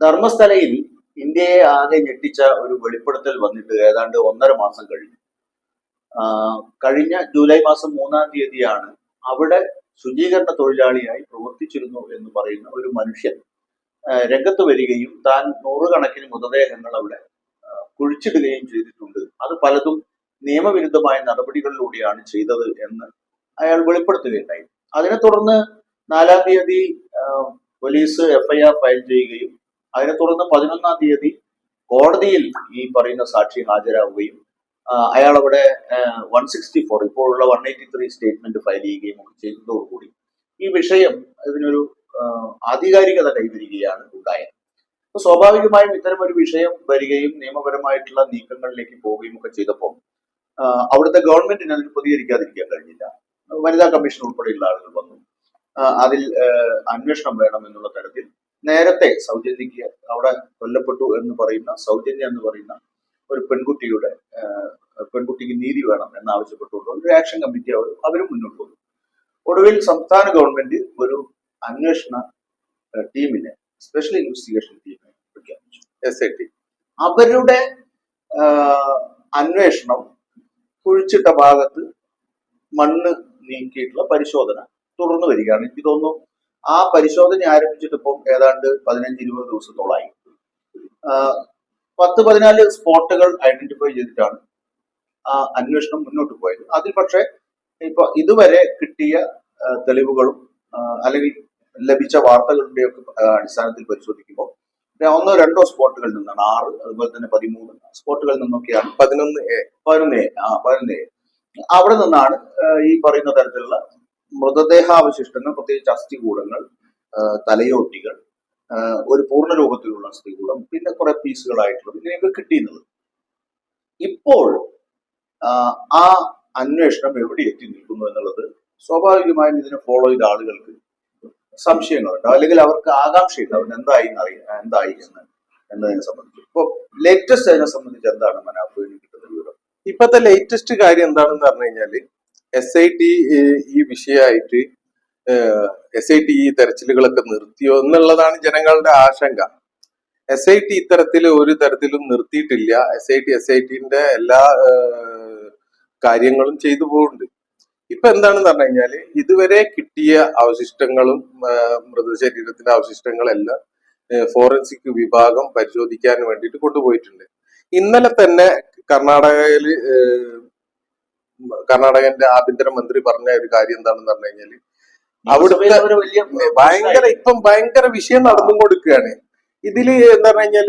ധർമ്മസ്ഥലയിൽ ഇന്ത്യയെ ആകെ ഞെട്ടിച്ച ഒരു വെളിപ്പെടുത്തൽ വന്നിട്ട് ഏതാണ്ട് ഒന്നര മാസം കഴിഞ്ഞു. കഴിഞ്ഞ ജൂലൈ മാസം മൂന്നാം തീയതിയാണ് അവിടെ ശുചീകരണ തൊഴിലാളിയായി പ്രവർത്തിച്ചിരുന്നു എന്ന് പറയുന്ന ഒരു മനുഷ്യൻ രംഗത്ത് വരികയും താൻ നൂറുകണക്കിന് മൃതദേഹങ്ങൾ അവിടെ കുഴിച്ചിടുകയും ചെയ്തിട്ടുണ്ട്. അത് പലതും നിയമവിരുദ്ധമായ നടപടികളിലൂടെയാണ് ചെയ്തത് എന്ന് അയാൾ വെളിപ്പെടുത്തുകയുണ്ടായി. അതിനെ തുടർന്ന് നാലാം തീയതി പോലീസ് എഫ്ഐആർ ഫയൽ ചെയ്യുകയും അതിനെ തുടർന്ന് പതിനൊന്നാം തീയതി കോടതിയിൽ ഈ പറയുന്ന സാക്ഷി ഹാജരാവുകയും അയാൾ അവിടെ വൺ സിക്സ്റ്റി ഫോർ ഇപ്പോഴുള്ള one eighty three statement file ചെയ്യുകയും ഒക്കെ ചെയ്തതോടുകൂടി ഈ വിഷയം ഇതിനൊരു ആധികാരികത കൈവരികയാണ് ഉണ്ടായത്. അപ്പൊ സ്വാഭാവികമായും ഇത്തരം ഒരു വിഷയം വരികയും നിയമപരമായിട്ടുള്ള നീക്കങ്ങളിലേക്ക് പോവുകയും ഒക്കെ ചെയ്തപ്പോൾ അവിടുത്തെ ഗവൺമെന്റിന് അതിന് പ്രതികരിക്കാതിരിക്കാൻ കഴിഞ്ഞില്ല. വനിതാ കമ്മീഷൻ ഉൾപ്പെടെയുള്ള ആളുകൾ വന്നു. അതിൽ അന്വേഷണം വേണം എന്നുള്ള തരത്തിൽ നേരത്തെ സൗജന്യക്ക് അവിടെ കൊല്ലപ്പെട്ടു എന്ന് പറയുന്ന സൗജന്യ എന്ന് പറയുന്ന ഒരു പെൺകുട്ടിയുടെ പെൺകുട്ടിക്ക് നീതി വേണം എന്നാവശ്യപ്പെട്ടുകൊണ്ട് ഒരു ആക്ഷൻ കമ്മിറ്റി അവർ അവരും മുന്നോട്ട് വന്നു. ഒടുവിൽ സംസ്ഥാന ഗവൺമെന്റ് ഒരു അന്വേഷണ ടീമിനെ സ്പെഷ്യൽ ഇൻവെസ്റ്റിഗേഷൻ ടീമിനെ പ്രഖ്യാപിച്ചു. എസ് ഐ ടി അവരുടെ അന്വേഷണം കുഴിച്ചിട്ട ഭാഗത്ത് മണ്ണ് നീക്കിയിട്ടുള്ള പരിശോധന തുടർന്നു വരികയാണ്. എനിക്ക് തോന്നുന്നു ആ പരിശോധന ആരംഭിച്ചിട്ട് ഇപ്പം ഏതാണ്ട് പതിനഞ്ച് ഇരുപത് ദിവസത്തോളായി. പത്ത് പതിനാല് സ്പോട്ടുകൾ ഐഡന്റിഫൈ ചെയ്തിട്ടാണ് ആ അന്വേഷണം മുന്നോട്ട് പോയത്. അതിൽ പക്ഷേ ഇപ്പൊ ഇതുവരെ കിട്ടിയ തെളിവുകളും അല്ലെങ്കിൽ ലഭിച്ച വാർത്തകളുടെയൊക്കെ അടിസ്ഥാനത്തിൽ പരിശോധിക്കുമ്പോൾ ഒന്നോ രണ്ടോ സ്പോട്ടുകളിൽ നിന്നാണ് ആറ് അതുപോലെ തന്നെ പതിമൂന്ന് സ്പോട്ടുകളിൽ നിന്നൊക്കെയാണ്. പതിനൊന്ന് എ. പതിനൊന്ന് എ ആ പതിനൊന്ന് എ. അവിടെ നിന്നാണ് ഈ പറയുന്ന തരത്തിലുള്ള മൃതദേഹാവശിഷ്ടങ്ങൾ പ്രത്യേകിച്ച് അസ്ഥികൂടങ്ങൾ തലയോട്ടികൾ ഒരു പൂർണ രൂപത്തിലുള്ള അസ്ഥികൂടം പിന്നെ കുറെ പീസുകളായിട്ടുള്ളത് ഇങ്ങനെയൊക്കെ കിട്ടിയിരുന്നത്. ഇപ്പോൾ ആ, അന്വേഷണം എവിടെ എത്തി നിൽക്കുന്നു എന്നുള്ളത് സ്വാഭാവികമായും ഇതിനെ ഫോളോ ചെയ്ത ആളുകൾക്ക് സംശയങ്ങളുണ്ട്. അല്ലെങ്കിൽ അവർക്ക് ആകാംക്ഷയുണ്ട്. അവൻ എന്തായി അറിയാം എന്തായി എന്ന് എന്നതിനെ സംബന്ധിച്ച്. ഇപ്പൊ ലേറ്റസ്റ്റ് അതിനെ സംബന്ധിച്ച് എന്താണ് മനാഫ് എനിക്ക് കിട്ടുന്ന വിവരം? ഇപ്പത്തെ ലേറ്റസ്റ്റ് കാര്യം എന്താണെന്ന് പറഞ്ഞു കഴിഞ്ഞാൽ എസ് ഐ ടി ഈ വിഷയമായിട്ട് എസ് ഐ ടി ഈ തെരച്ചിലുകളൊക്കെ നിർത്തിയോ എന്നുള്ളതാണ് ജനങ്ങളുടെ ആശങ്ക. എസ് ഐ ടി ഇത്തരത്തിൽ ഒരു തരത്തിലും നിർത്തിയിട്ടില്ല. S I T S I ടിന്റെ എല്ലാ കാര്യങ്ങളും ചെയ്തു പോകുന്നുണ്ട്. ഇപ്പൊ എന്താണെന്ന് പറഞ്ഞു കഴിഞ്ഞാൽ ഇതുവരെ കിട്ടിയ അവശിഷ്ടങ്ങളും മൃതശരീരത്തിന്റെ അവശിഷ്ടങ്ങളെല്ലാം ഫോറൻസിക് വിഭാഗം പരിശോധിക്കാൻ വേണ്ടിയിട്ട് കൊണ്ടുപോയിട്ടുണ്ട്. ഇന്നലെ തന്നെ കർണാടകയിൽ ഏഹ്, കർണാടകന്റെ ആഭ്യന്തരമന്ത്രി പറഞ്ഞ ഒരു കാര്യം എന്താണെന്ന് പറഞ്ഞു കഴിഞ്ഞാൽ അവിടുത്തെ ഭയങ്കര ഇപ്പം ഭയങ്കര വിഷയം നടന്നു കൊടുക്കുകയാണ്. ഇതിൽ എന്താ പറഞ്ഞു കഴിഞ്ഞാൽ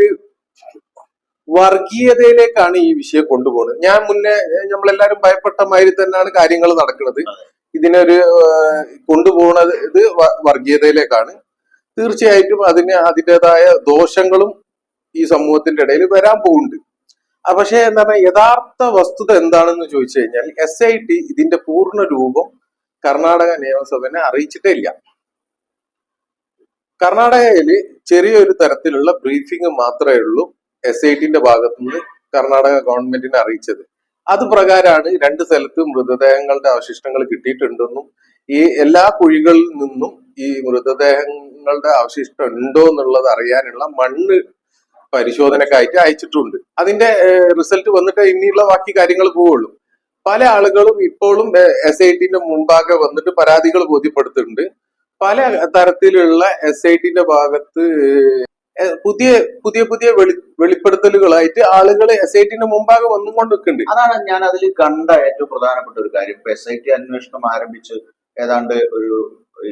വർഗീയതയിലേക്കാണ് ഈ വിഷയം കൊണ്ടുപോകുന്നത് ഞാൻ മുന്നേ നമ്മളെല്ലാരും ഭയപ്പെട്ട മാതിരി തന്നെയാണ് കാര്യങ്ങൾ നടക്കുന്നത് ഇതിനൊരു കൊണ്ടുപോകുന്നത് ഇത് വർഗീയതയിലേക്കാണ്. തീർച്ചയായിട്ടും അതിന് അതിന്റെതായ ദോഷങ്ങളും ഈ സമൂഹത്തിന്റെ ഇടയിൽ വരാൻ പോകുന്നുണ്ട്. പക്ഷേ എന്താണ് യഥാർത്ഥ വസ്തുത എന്താണെന്ന് ചോദിച്ചു കഴിഞ്ഞാൽ എസ് ഐ ടി ഇതിന്റെ പൂർണ രൂപം കർണാടക നിയമസഭനെ അറിയിച്ചിട്ടേ ഇല്ല. കർണാടകയിൽ ചെറിയൊരു തരത്തിലുള്ള ബ്രീഫിംഗ് മാത്രമേ ഉള്ളൂ എസ് ഐ ടിന്റെ ഭാഗത്തുനിന്ന് കർണാടക ഗവൺമെന്റിനെ അറിയിച്ചത്. അത് പ്രകാരമാണ് രണ്ട് സ്ഥലത്ത് മൃതദേഹങ്ങളുടെ അവശിഷ്ടങ്ങൾ കിട്ടിയിട്ടുണ്ടെന്നും ഈ എല്ലാ കുഴികളിൽ നിന്നും ഈ മൃതദേഹങ്ങളുടെ അവശിഷ്ടം ഉണ്ടോ എന്നുള്ളത് അറിയാനുള്ള മണ്ണ് പരിശോധനക്കായിട്ട് അയച്ചിട്ടുണ്ട്. അതിന്റെ റിസൾട്ട് വന്നിട്ട് ഇനിയുള്ള ബാക്കി കാര്യങ്ങൾ പോവുള്ളൂ. പല ആളുകളും ഇപ്പോഴും എസ് ഐ ടിന്റെ മുമ്പാകെ വന്നിട്ട് പരാതികൾ ബോധ്യപ്പെടുത്തുന്നുണ്ട്. പല തരത്തിലുള്ള എസ് ഐ ടിന്റെ ഭാഗത്ത് പുതിയ പുതിയ പുതിയ വെളി വെളിപ്പെടുത്തലുകളായിട്ട് ആളുകൾ എസ് ഐ ടിന്റെ മുമ്പാകെ വന്നുകൊണ്ട് നിൽക്കുന്നുണ്ട്. അതാണ് ഞാൻ അതിൽ കണ്ട ഏറ്റവും പ്രധാനപ്പെട്ട ഒരു കാര്യം. ഇപ്പൊ എസ് ഐ ടി അന്വേഷണം ആരംഭിച്ച് ഏതാണ്ട് ഒരു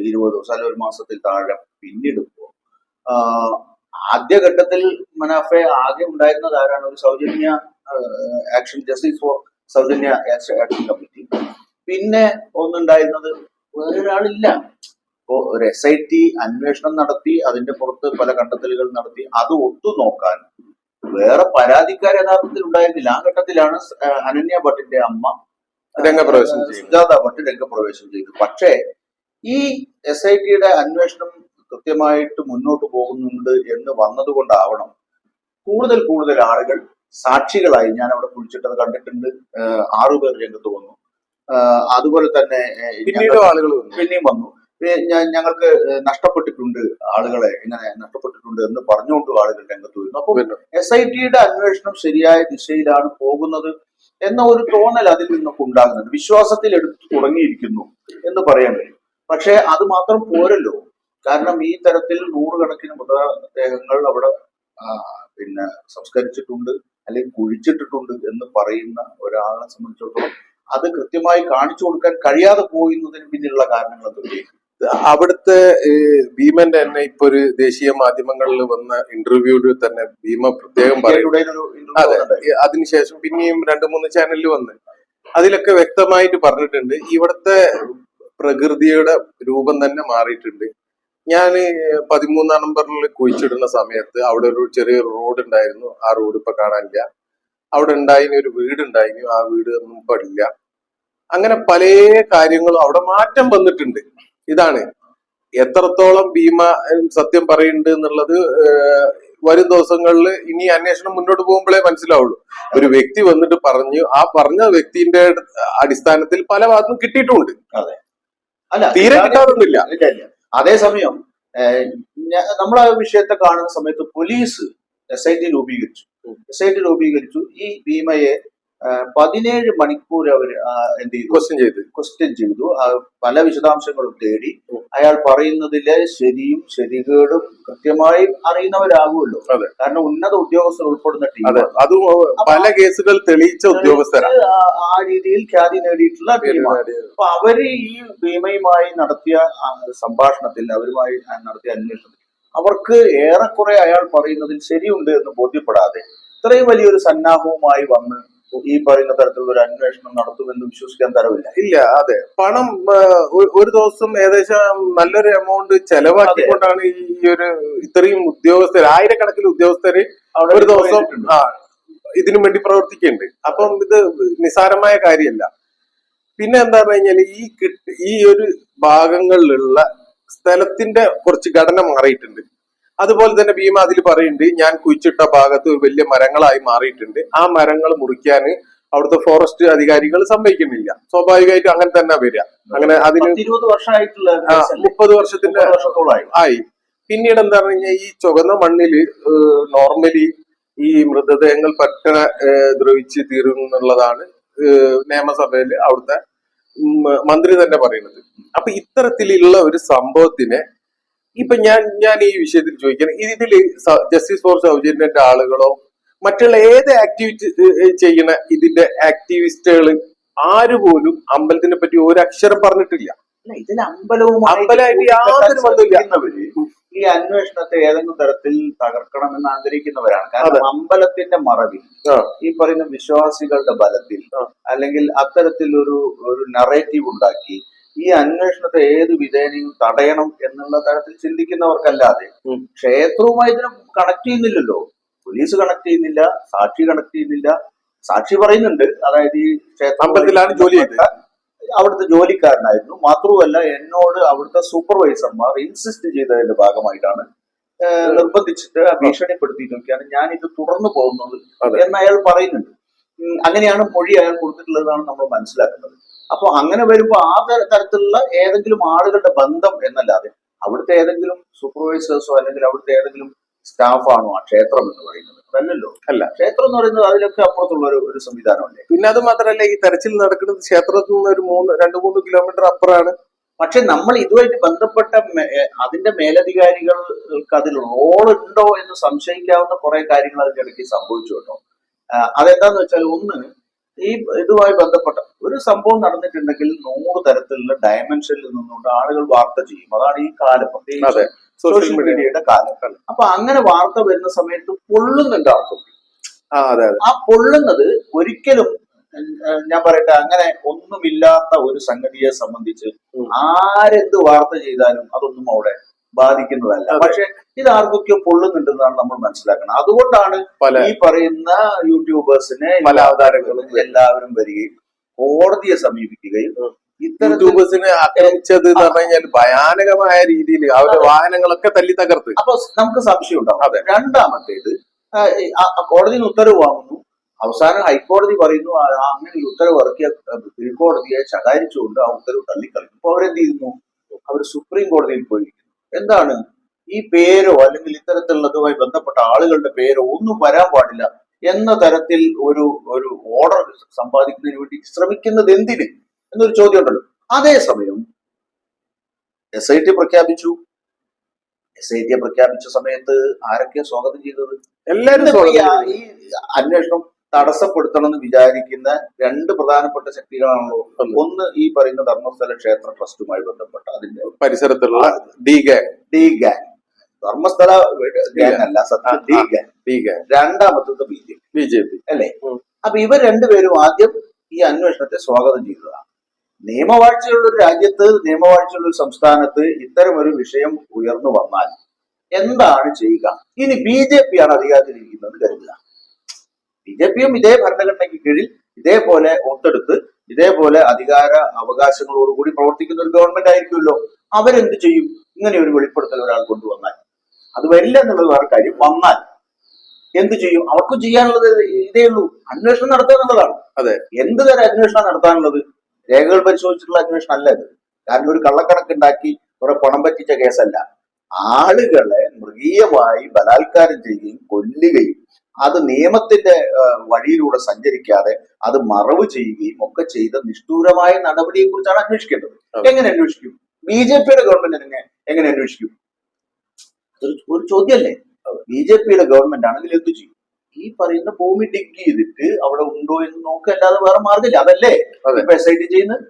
ഇരുപത് ദിവസം അല്ലെങ്കിൽ ഒരു മാസത്തിൽ താഴെ പിന്നിടുമ്പോ ആദ്യഘട്ടത്തിൽ മനാഫെ ആകെ ഉണ്ടായിരുന്നത് ആരാണ്? ഒരു Soujanya action justice for Soujanya action committee പിന്നെ ഒന്നുണ്ടായിരുന്നത് വേറൊരാളില്ല ഇപ്പോ ഒരു എസ് ഐ ടി അന്വേഷണം നടത്തി അതിന്റെ പുറത്ത് പല കണ്ടെത്തലുകൾ നടത്തി അത് ഒത്തു നോക്കാൻ വേറെ പരാതിക്കാർ യഥാർത്ഥത്തിൽ ഉണ്ടായിരുന്നില്ല. ആ ഘട്ടത്തിലാണ് അനന്യ ഭട്ടിന്റെ അമ്മ രംഗപ്രവേശം. സുജാത ഭട്ട് രംഗപ്രവേശം ചെയ്തു പക്ഷേ ഈ എസ് ഐ ടിയുടെ അന്വേഷണം കൃത്യമായിട്ട് മുന്നോട്ട് പോകുന്നുണ്ട് എന്ന് വന്നതുകൊണ്ടാവണം കൂടുതൽ കൂടുതൽ ആളുകൾ സാക്ഷികളായി ഞാൻ അവിടെ കുഴിച്ചിട്ടത് കണ്ടിട്ടുണ്ട്. ആറുപേർ രംഗത്ത് വന്നു. അതുപോലെ തന്നെ പിന്നീട് ആളുകൾ പിന്നെയും വന്നു. ഞങ്ങൾക്ക് നഷ്ടപ്പെട്ടിട്ടുണ്ട് ആളുകളെ ഇങ്ങനെ നഷ്ടപ്പെട്ടിട്ടുണ്ട് എന്ന് പറഞ്ഞുകൊണ്ട് ആളുകൾ രംഗത്ത് വരുന്നു. അപ്പൊ പിന്നെ എസ് ഐ ടിയുടെ അന്വേഷണം ശരിയായ ദിശയിലാണ് പോകുന്നത് എന്ന ഒരു തോന്നൽ അതിൽ നിന്നൊക്കെ ഉണ്ടാകുന്നുണ്ട്. വിശ്വാസത്തിൽ എടുത്തു തുടങ്ങിയിരിക്കുന്നു എന്ന് പറയാൻ കഴിയും. പക്ഷേ അത് മാത്രം പോരല്ലോ. കാരണം ഈ തരത്തിൽ നൂറുകണക്കിന് മൃതദേഹങ്ങൾ അവിടെ പിന്നെ സംസ്കരിച്ചിട്ടുണ്ട് അല്ലെങ്കിൽ കുഴിച്ചിട്ടിട്ടുണ്ട് എന്ന് പറയുന്ന ഒരാളെ സംബന്ധിച്ചിടത്തോളം അത് കൃത്യമായി കാണിച്ചു കൊടുക്കാൻ കഴിയാതെ പോയിരുന്നതിന് പിന്നിലുള്ള കാരണങ്ങൾ എന്തൊക്കെയാണ് അവിടുത്തെ ഭീമന്റെ തന്നെ ഇപ്പൊ ഒരു ദേശീയ മാധ്യമങ്ങളിൽ വന്ന ഇന്റർവ്യൂവിൽ തന്നെ ഭീമ പ്രത്യേകം പറയും. അതെ അതിനുശേഷം പിന്നെയും രണ്ട് മൂന്ന് ചാനലിൽ വന്ന്. അതിലൊക്കെ വ്യക്തമായിട്ട് പറഞ്ഞിട്ടുണ്ട്. ഇവിടുത്തെ പ്രകൃതിയുടെ രൂപം തന്നെ മാറിയിട്ടുണ്ട്. ഞാൻ പതിമൂന്നാം നമ്പറിൽ കുഴിച്ചിടുന്ന സമയത്ത് അവിടെ ഒരു ചെറിയ റോഡ് ഉണ്ടായിരുന്നു. ആ റോഡ് ഇപ്പൊ കാണാനില്ല. അവിടെ ഉണ്ടായി ഒരു വീട് ഉണ്ടായിരുന്നു ആ വീട് ഒന്നും ഇപ്പൊ ഇല്ല. അങ്ങനെ പല കാര്യങ്ങളും അവിടെ മാറ്റം വന്നിട്ടുണ്ട്. ഇതാണ്. എത്രത്തോളം ഭീമ സത്യം പറയുന്നുണ്ട് എന്നുള്ളത് വരും ദിവസങ്ങളിൽ ഇനി അന്വേഷണം മുന്നോട്ട് പോകുമ്പോഴേ മനസ്സിലാവുള്ളൂ. ഒരു വ്യക്തി വന്നിട്ട് പറഞ്ഞു ആ പറഞ്ഞ വ്യക്തിന്റെ അടിസ്ഥാനത്തിൽ പല ഭാഗത്തും കിട്ടിയിട്ടുമുണ്ട് തീരെ കിട്ടാറൊന്നുമില്ല. അതേസമയം നമ്മൾ ആ വിഷയത്തെ കാണുന്ന സമയത്ത് പോലീസ് എസ് ഐ ടി രൂപീകരിച്ചു. എസ് ഐ ടി രൂപീകരിച്ചു. ഈ ഭീമയെ പതിനേഴ് മണിക്കൂർ അവർ എന്ത് ചെയ്തു? ക്വസ്റ്റ്യൻ ചെയ്തു. ക്വസ്റ്റ്യൻ ചെയ്തു. പല വിശദാംശങ്ങളും തേടി അയാൾ പറയുന്നതിലെ ശരിയും ശരികേടും കൃത്യമായി അറിയുന്നവരാകുമല്ലോ. കാരണം ഉന്നത ഉദ്യോഗസ്ഥർ ഉൾപ്പെടുന്ന ടീം അതെ. പല കേസുകൾ തെളിയിച്ച ഉദ്യോഗസ്ഥരാണ്. ആ രീതിയിൽ ഖ്യാതി നേടിയിട്ടുള്ള അപ്പൊ അവർ ഈ ഭീമയുമായി നടത്തിയ സംഭാഷണത്തിൽ അവരുമായി നടത്തിയ അന്വേഷണത്തിൽ അവർക്ക് ഏറെക്കുറെ അയാൾ പറയുന്നതിൽ ശരിയുണ്ട് എന്ന് ബോധ്യപ്പെടാതെ ഇത്രയും വലിയൊരു സന്നാഹവുമായി വന്ന് ഈ പറയുന്ന തരത്തിലുള്ള ഒരു അന്വേഷണം നടത്തുമെന്ന് വിശ്വസിക്കാൻ തരവില്ല ഇല്ല അതെ. പണം ഒരു- ദിവസം ഏകദേശം നല്ലൊരു എമൗണ്ട് ചെലവാക്കിക്കൊണ്ടാണ് ഈ ഒരു ഇത്രയും ഉദ്യോഗസ്ഥർ ആയിരക്കണക്കിന് ഉദ്യോഗസ്ഥര് അവിടെ ഒരു ദിവസം ഇതിനു വേണ്ടി പ്രവർത്തിക്കുന്നുണ്ട്. അപ്പം ഇത് നിസാരമായ കാര്യമല്ല. പിന്നെ എന്താ പറഞ്ഞു കഴിഞ്ഞാൽ ഈ ഈ ഒരു ഭാഗങ്ങളിലുള്ള സ്ഥലത്തിന്റെ കുറച്ച് ഘടന മാറിയിട്ടുണ്ട്. അതുപോലെ തന്നെ ഭീമ അതിൽ പറയുന്നുണ്ട് ഞാൻ കുഴിച്ചിട്ട ഭാഗത്ത് ഒരു വലിയ മരങ്ങളായി മാറിയിട്ടുണ്ട്. ആ മരങ്ങൾ മുറിക്കാൻ അവിടുത്തെ ഫോറസ്റ്റ് അധികാരികൾ സമ്മതിക്കുന്നില്ല. സ്വാഭാവികമായിട്ട് അങ്ങനെ തന്നെ വരിക. അങ്ങനെ അതിന് ഇരുപത് വർഷമായിട്ടുള്ള മുപ്പത് വർഷത്തിന്റെ ആയി. പിന്നീട് എന്താ പറഞ്ഞു ഈ ചുവന്ന മണ്ണിൽ നോർമലി ഈ മൃതദേഹങ്ങൾ പറ്റണ ദ്രവിച്ച് തീരും എന്നുള്ളതാണ് നിയമസഭയിൽ അവിടുത്തെ മന്ത്രി തന്നെ പറയുന്നത്. അപ്പൊ ഇത്തരത്തിലുള്ള ഒരു സംഭവത്തിനെ ഇപ്പൊ ഞാൻ ഞാൻ ഈ വിഷയത്തിൽ ചോദിക്കുന്നത് ഇതിൽ ജസ്റ്റിസ് ഫോർ സൗജന്യന്റെ ആളുകളോ മറ്റുള്ള ഏത് ആക്ടിവിറ്റി ചെയ്യുന്ന ഇതിന്റെ ആക്ടിവിസ്റ്റുകൾ ആര് പോലും അമ്പലത്തിനെ പറ്റി ഒരു അക്ഷരം പറഞ്ഞിട്ടില്ല അമ്പലമായിട്ട് യാതൊരു ബന്ധവുമില്ല. ഈ അന്വേഷണത്തെ ഏതെങ്കിലും തരത്തിൽ തകർക്കണമെന്ന് ആഗ്രഹിക്കുന്നവരാണ്. കാരണം അമ്പലത്തിന്റെ മറവിൽ ഈ പറയുന്ന വിശ്വാസികളുടെ ബലത്തിൽ അല്ലെങ്കിൽ അത്തരത്തിൽ ഒരു ഒരു നറേറ്റീവ് ഉണ്ടാക്കി ഈ അന്വേഷണത്തെ ഏത് വിധേനയും തടയണം എന്നുള്ള തരത്തിൽ ചിന്തിക്കുന്നവർക്കല്ലാതെ. ക്ഷേത്രവുമായി ഇതിനെ കണക്ട് ചെയ്യുന്നില്ലല്ലോ പോലീസ് കണക്ട് ചെയ്യുന്നില്ല സാക്ഷി കണക്ട് ചെയ്യുന്നില്ല സാക്ഷി പറയുന്നുണ്ട് അതായത് ഈ ക്ഷേത്രത്തിലാണ് ജോലി. അവിടുത്തെ ജോലിക്കാരനായിരുന്നു മാത്രവുമല്ല എന്നോട് അവിടുത്തെ സൂപ്പർവൈസർമാർ ഇൻസിസ്റ്റ് ചെയ്തതിന്റെ ഭാഗമായിട്ടാണ് നിർബന്ധിച്ചിട്ട് ഭീഷണിപ്പെടുത്തിയിട്ടൊക്കെയാണ് ഞാൻ ഇത് തുടർന്നു പോകുന്നത്. എന്ന് അയാൾ പറയുന്നുണ്ട് അങ്ങനെയാണ് മൊഴി അയാൾ കൊടുത്തിട്ടുള്ളതാണ് നമ്മൾ മനസ്സിലാക്കുന്നത് അപ്പൊ അങ്ങനെ വരുമ്പോൾ ആ തരത്തിലുള്ള ഏതെങ്കിലും ആളുകളുടെ ബന്ധം എന്നല്ലാതെ അവിടുത്തെ ഏതെങ്കിലും സൂപ്പർവൈസേഴ്സോ അല്ലെങ്കിൽ അവിടുത്തെ ഏതെങ്കിലും സ്റ്റാഫാണോ ആ ക്ഷേത്രം എന്ന് പറയുന്നത്? അതല്ലല്ലോ. അല്ല. ക്ഷേത്രം എന്ന് പറയുന്നത് അതിലൊക്കെ അപ്പുറത്തുള്ള ഒരു ഒരു സംവിധാനമല്ലേ? പിന്നെ അത് മാത്രമല്ല ഈ തെരച്ചിൽ നടക്കുന്നത് ക്ഷേത്രത്തിൽ നിന്ന് ഒരു മൂന്ന് രണ്ട് മൂന്ന് കിലോമീറ്റർ അപ്പുറമാണ് പക്ഷെ നമ്മൾ ഇതുമായിട്ട് ബന്ധപ്പെട്ട അതിന്റെ മേലധികാരികൾക്ക് അതിൽ റോൾ ഉണ്ടോ എന്ന് സംശയിക്കാവുന്ന കുറെ കാര്യങ്ങൾ അതിന്റെ ഇടയ്ക്ക് സംഭവിച്ചു കേട്ടോ. അതെന്താന്ന് വെച്ചാൽ ഒന്ന് ഈ ഇതുമായി ബന്ധപ്പെട്ട ഒരു സംഭവം നടന്നിട്ടുണ്ടെങ്കിൽ നൂറ് തരത്തിലുള്ള ഡയമെൻഷനിൽ നിന്നുകൊണ്ട് ആളുകൾ വാർത്ത ചെയ്യും. അതാണ് ഈ കാലം പ്രത്യേകിച്ച് സോഷ്യൽ മീഡിയയുടെ കാലം. അപ്പൊ അങ്ങനെ വാർത്ത വരുന്ന സമയത്ത് പൊള്ളുന്നുണ്ട് ആർക്കും. ആ അതെ അതെ. ആ പൊള്ളുന്നത് ഒരിക്കലും ഞാൻ പറയട്ടെ അങ്ങനെ ഒന്നുമില്ലാത്ത ഒരു സംഗതിയെ സംബന്ധിച്ച്. ആരെന്ത് വാർത്ത ചെയ്താലും അതൊന്നും അവിടെ ബാധിക്കുന്നതല്ല. പക്ഷെ ഇത് ആർക്കൊക്കെ പൊള്ളുന്നുണ്ടെന്നാണ് നമ്മൾ മനസ്സിലാക്കുന്നത് അതുകൊണ്ടാണ് ഈ പറയുന്ന യൂട്യൂബേഴ്സിനെ പല അവതാരങ്ങളും എല്ലാവരും വരികയും കോടതിയെ സമീപിക്കുകയും യൂട്യൂബേഴ്സിനെ ആക്രമിച്ചത് എന്ന് പറഞ്ഞു കഴിഞ്ഞാൽ ഭയാനകമായ രീതിയിൽ അവരുടെ വാഹനങ്ങളൊക്കെ തല്ലി തകർത്ത്. അപ്പൊ നമുക്ക് സംശയം ഉണ്ടാവും. അതെ. രണ്ടാമത്തേത് കോടതിയിൽ നിന്ന് ഉത്തരവ് വാങ്ങുന്നു. അവസാനം ഹൈക്കോടതി പറയുന്നു അങ്ങനെ ഉത്തരവ് ഇറക്കിയ കീഴ്ക്കോടതിയെ ശകാരിച്ചുകൊണ്ട് ആ ഉത്തരവ് തള്ളിക്കളഞ്ഞു. അപ്പൊ അവരെന്ത് ചെയ്യുന്നു? അവർ സുപ്രീം കോടതിയിൽ പോയിരിക്കുന്നു എന്താണ്? ഈ പേരോ അല്ലെങ്കിൽ ഇത്തരത്തിലുള്ളതുമായി ബന്ധപ്പെട്ട ആളുകളുടെ പേരോ ഒന്നും വരാൻ പാടില്ല എന്ന തരത്തിൽ ഒരു ഒരു ഓർഡർ സമ്പാദിക്കുന്നതിന് വേണ്ടി ശ്രമിക്കുന്നത് എന്തിന്? എന്നൊരു ചോദ്യം ഉണ്ടല്ലോ അതേസമയം എസ് ഐ ടി പ്രഖ്യാപിച്ചു. എസ് ഐ ടി പ്രഖ്യാപിച്ച സമയത്ത് ആരൊക്കെയാ സ്വാഗതം ചെയ്തത്? എല്ലാവരും ഈ അന്വേഷണം? തടസ്സപ്പെടുത്തണം എന്ന് വിചാരിക്കുന്ന രണ്ട് പ്രധാനപ്പെട്ട ശക്തികളാണല്ലോ ഒന്ന്. ഈ പറയുന്ന ധർമ്മസ്ഥല ക്ഷേത്ര ട്രസ്റ്റുമായി ബന്ധപ്പെട്ട അതിന്റെ പരിസരത്തുള്ള D gang. D gang. Dharmasthala gang. അല്ല സത്യം ഡി ഗാങ്. D gang. രണ്ടാമത്തത് B J P. B J P. അല്ലേ. അപ്പൊ ഇവർ രണ്ടുപേരും ആദ്യം ഈ അന്വേഷണത്തെ സ്വാഗതം ചെയ്തതാണ് നിയമവാഴ്ചയുള്ള ഒരു രാജ്യത്ത് നിയമവാഴ്ചയുള്ള ഒരു സംസ്ഥാനത്ത് ഇത്തരം ഒരു വിഷയം ഉയർന്നു വന്നാൽ എന്താണ് ചെയ്യുക? ഇനി ബി ജെ പി ആണ് അധികാരത്തിലിരിക്കുന്നത് കരുതുക. ബി ജെ പിയും ഇതേ ഭരണഘടനയ്ക്ക് കീഴിൽ ഇതേപോലെ ഒത്തെടുത്ത് ഇതേപോലെ അധികാര അവകാശങ്ങളോടുകൂടി പ്രവർത്തിക്കുന്ന ഒരു ഗവൺമെന്റ് ആയിരിക്കുമല്ലോ. അവരെന്ത് ചെയ്യും? ഇങ്ങനെ ഒരു വെളിപ്പെടുത്തൽ ഒരാൾ കൊണ്ടുവന്നാൽ. അത് വരില്ല എന്നുള്ളത് വേറെ കാര്യം. വന്നാൽ എന്ത് ചെയ്യും? അവർക്കും ചെയ്യാനുള്ളത് ഇതേ ഉള്ളൂ. അന്വേഷണം നടത്തുക എന്നുള്ളതാണ്. അതെ. എന്ത് തരം അന്വേഷണം നടത്താനുള്ളത്? രേഖകൾ പരിശോധിച്ചിട്ടുള്ള അന്വേഷണം അല്ല ഇത്. കാരണം ഒരു കള്ളക്കണക്കുണ്ടാക്കി കുറെ പണം പറ്റിച്ച കേസല്ല. ആളുകളെ മൃഗീയമായി ബലാത്കാരം ചെയ്യുകയും കൊല്ലുകയും അത് നിയമത്തിന്റെ വഴിയിലൂടെ സഞ്ചരിക്കാതെ അത് മറവ് ചെയ്യുകയും ഒക്കെ ചെയ്ത നിഷ്ഠൂരമായ നടപടിയെ കുറിച്ചാണ് അന്വേഷിക്കേണ്ടത് എങ്ങനെ അന്വേഷിക്കും? ബി ജെ പിയുടെ ഗവൺമെന്റ് എങ്ങനെ എങ്ങനെ അന്വേഷിക്കും? അതൊരു ഒരു ചോദ്യമല്ലേ? ബി ജെ പിയുടെ ഗവൺമെന്റ് ആണെങ്കിൽ എന്ത് ചെയ്യും? ഈ പറയുന്ന ഭൂമി ഡിഗ് ചെയ്തിട്ട് അവിടെ ഉണ്ടോ എന്ന് നോക്കുക അല്ലാതെ വേറെ മാർഗമില്ല അതല്ലേ? ഇപ്പൊ എസ് ഐ ടി ചെയ്യുന്നത്?